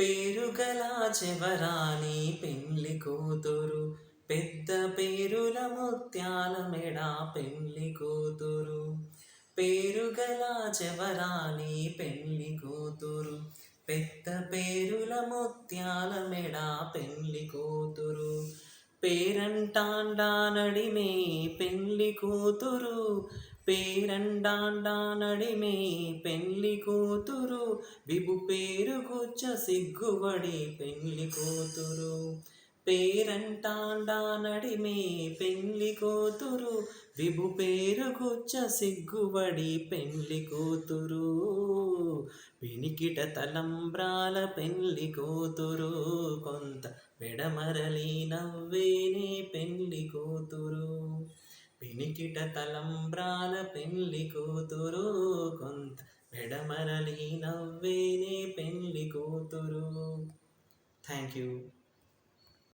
పేరుగల చెవరాని పెళ్ళి కూతురు. పెద్ద పేరుల ముత్యాల మెడ పెళ్ళి కూతురు. పేరుగల చెవరాని పెళ్ళి కూతురు. పెద్ద పేరుల ముత్యాల మెడ పెళ్ళి కూతురు. పేరంటాండానడిమే పెళ్ళి కూతురు. పేరండాండా నడిమే పెళ్ళి కూతురు. విభు పేరు గుచ్చ సిగ్గుబడి పెళ్ళి కూతురు. పేరంటాండానడిమే పెళ్ళి కూతురు. విభు పేరు గుచ్చ సిగ్గుబడి పెళ్ళి కూతురు. వినికిట తలంబ్రాల పెళ్ళి కూతురు కొంత వెడమరలి నవ్వేనే పెళ్ళి కూతురు. పినికిట తలంబ్రాల పెళ్ళి కూతురు కొంత మెడమరలి నవ్వేనే పెళ్ళి కూతురు. Thank you